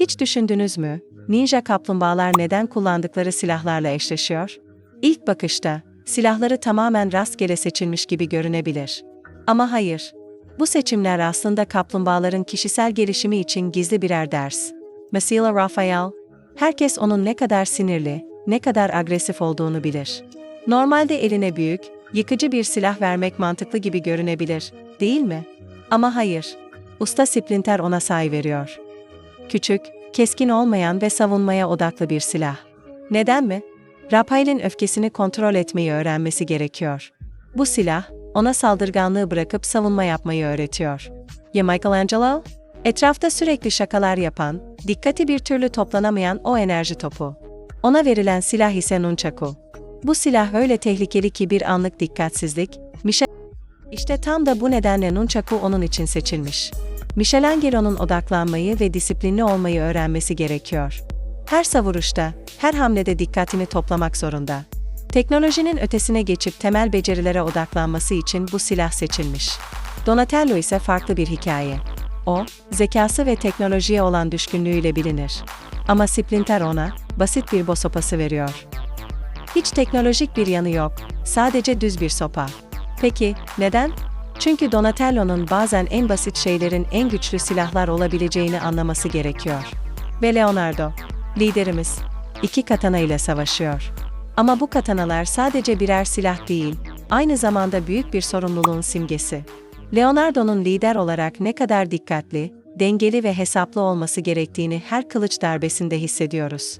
Hiç düşündünüz mü? Ninja kaplumbağalar neden kullandıkları silahlarla eşleşiyor? İlk bakışta, silahları tamamen rastgele seçilmiş gibi görünebilir. Ama hayır. Bu seçimler aslında kaplumbağaların kişisel gelişimi için gizli birer ders. Mesela Raphael, herkes onun ne kadar sinirli, ne kadar agresif olduğunu bilir. Normalde eline büyük, yıkıcı bir silah vermek mantıklı gibi görünebilir, değil mi? Ama hayır. Usta Splinter ona say veriyor. Küçük, keskin olmayan ve savunmaya odaklı bir silah. Neden mi? Raphael'in öfkesini kontrol etmeyi öğrenmesi gerekiyor. Bu silah, ona saldırganlığı bırakıp savunma yapmayı öğretiyor. Ya Michelangelo? Etrafta sürekli şakalar yapan, dikkati bir türlü toplanamayan o enerji topu. Ona verilen silah ise nunchaku. Bu silah öyle tehlikeli ki bir anlık dikkatsizlik, Michel... İşte tam da bu nedenle nunchaku onun için seçilmiş. Michelangelo'nun odaklanmayı ve disiplinli olmayı öğrenmesi gerekiyor. Her savuruşta, her hamlede dikkatini toplamak zorunda. Teknolojinin ötesine geçip temel becerilere odaklanması için bu silah seçilmiş. Donatello ise farklı bir hikaye. O, zekası ve teknolojiye olan düşkünlüğüyle bilinir. Ama Splinter ona, basit bir boss sopası veriyor. Hiç teknolojik bir yanı yok, sadece düz bir sopa. Peki, neden? Çünkü Donatello'nun bazen en basit şeylerin en güçlü silahlar olabileceğini anlaması gerekiyor. Ve Leonardo, liderimiz, iki katana ile savaşıyor. Ama bu katanalar sadece birer silah değil, aynı zamanda büyük bir sorumluluğun simgesi. Leonardo'nun lider olarak ne kadar dikkatli, dengeli ve hesaplı olması gerektiğini her kılıç darbesinde hissediyoruz.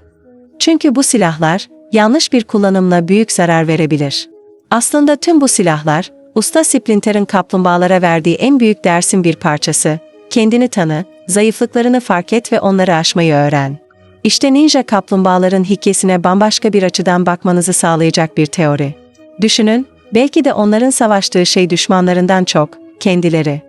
Çünkü bu silahlar, yanlış bir kullanımla büyük zarar verebilir. Aslında tüm bu silahlar, Usta Splinter'ın kaplumbağalara verdiği en büyük dersin bir parçası. Kendini tanı, zayıflıklarını fark et ve onları aşmayı öğren. İşte ninja kaplumbağaların hikayesine bambaşka bir açıdan bakmanızı sağlayacak bir teori. Düşünün, belki de onların savaştığı şey düşmanlarından çok, kendileri.